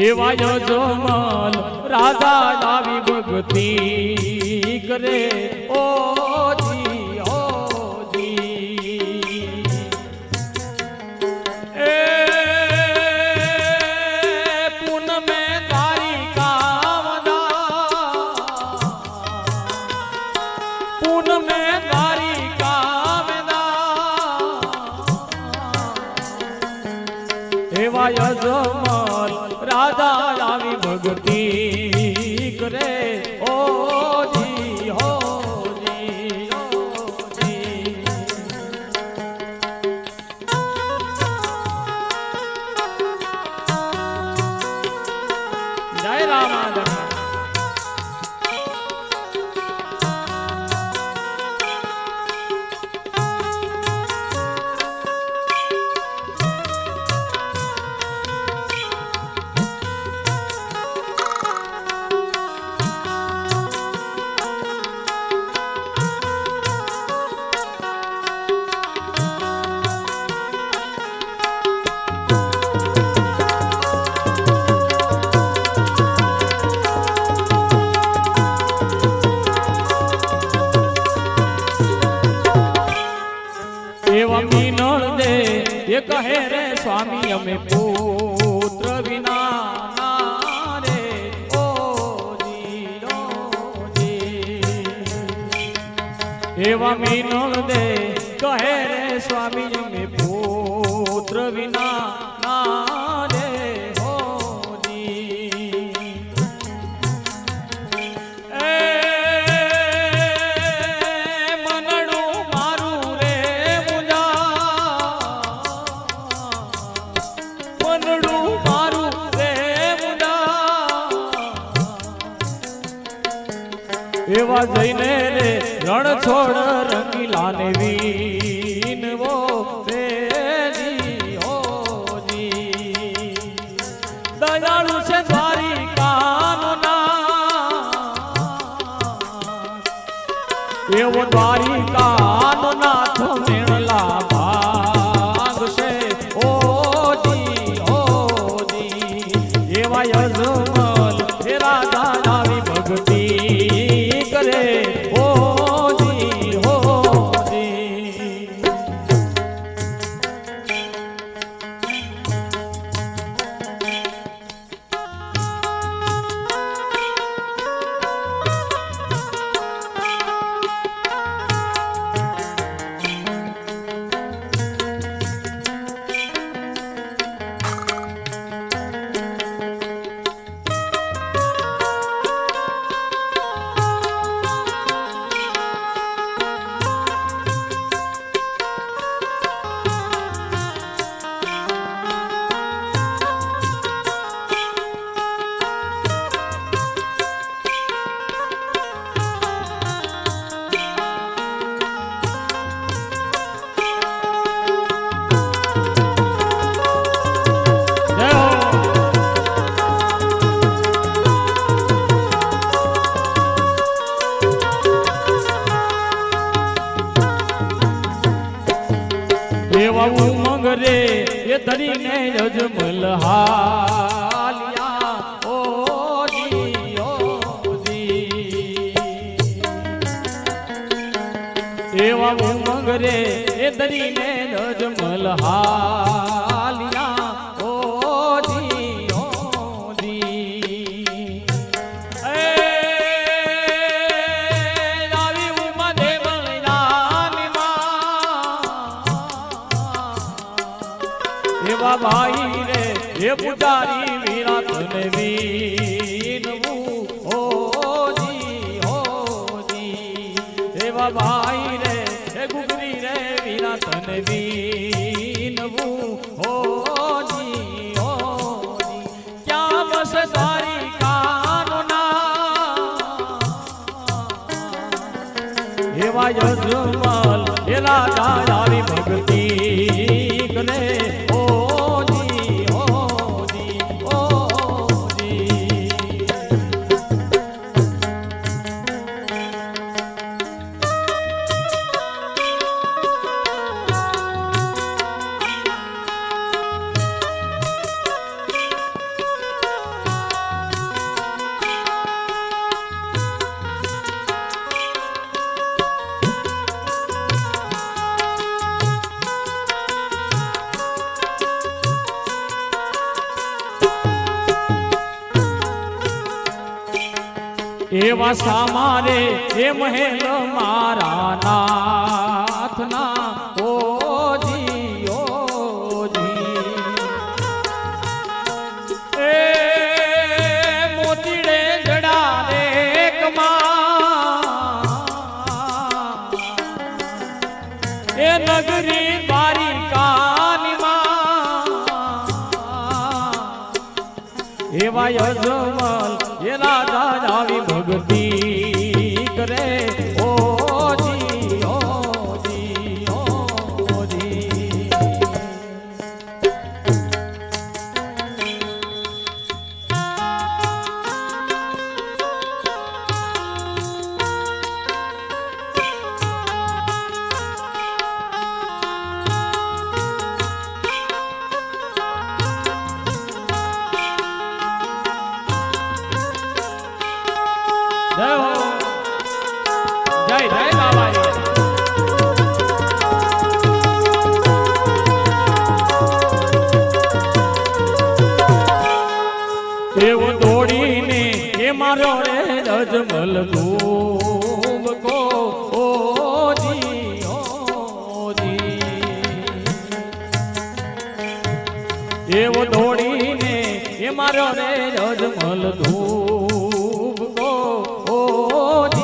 એવા યજમાન રાધા આવી ભક્તિ કરે. ઓ ઓજી. એ કહે રે સ્વામી, અમે પુત્ર વિના રે. ઓજી એવા મીનળ દે કહે રે સ્વામી, અમે પુત્ર વિના ના એવા જઈને રે રણ છોડ રંગીલાને વીનવો રેજી હોજી દયાળુ છે દ્વારિકા એવો દ્વારિકાનો એ ધરીને જ હાલિયા ઓજી ઓજી એવા ઉમંગ રે એ ધરીને યજમલ હાલિયા એવા ભાઈ રે હે પૂજારી વિરાટ ને વીનવું ઓજી ઓજી એવા ભાઈ રે, હે ગુગરી રે વિરાટ ને વીનવું ઓજી ઓજી ક્યાં બસ તારી કાનો ના એવા યજમાલ એ રાજા આવી ભક્તિ એવા સામારે એ મહેલ મારા નાથના એવા યજમાન એ રાજા ભક્તિ કરે. અજમલ ધૂમ કો એવો દોડીને એ મારો રે અજમલ ધૂપ કો ઓજી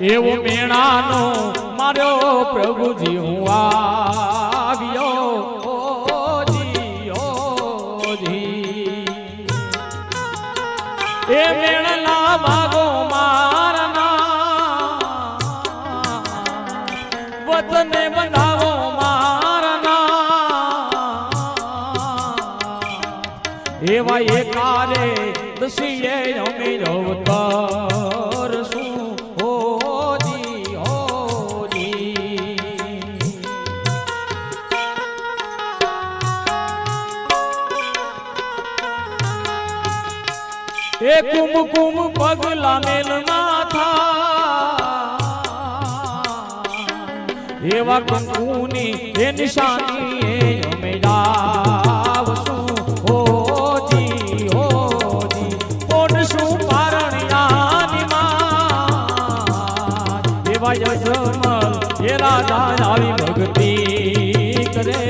એવો મેણાનો મારો પ્રભુજી હું આવ્યો. એ કુમ કુમ પગલા મેલ માથા એવા કંકુની એ નિશાની એ અમે લાવશું હોજી હોજી કોણ શું પારણિયાની માં. એવા યજમલ એ રાજા આવી ભક્તિ કરે.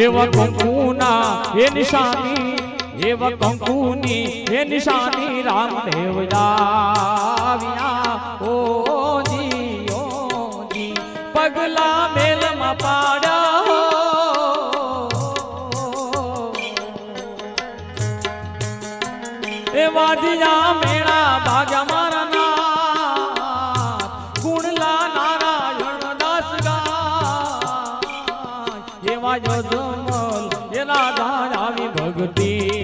એવા કંકુના એ નિશાની એવા કંકુની એ નિશાની રામદેવ આવ્યા ઓજી ઓજી પગલા મેલમાં પાડ્યા. પાડ્યો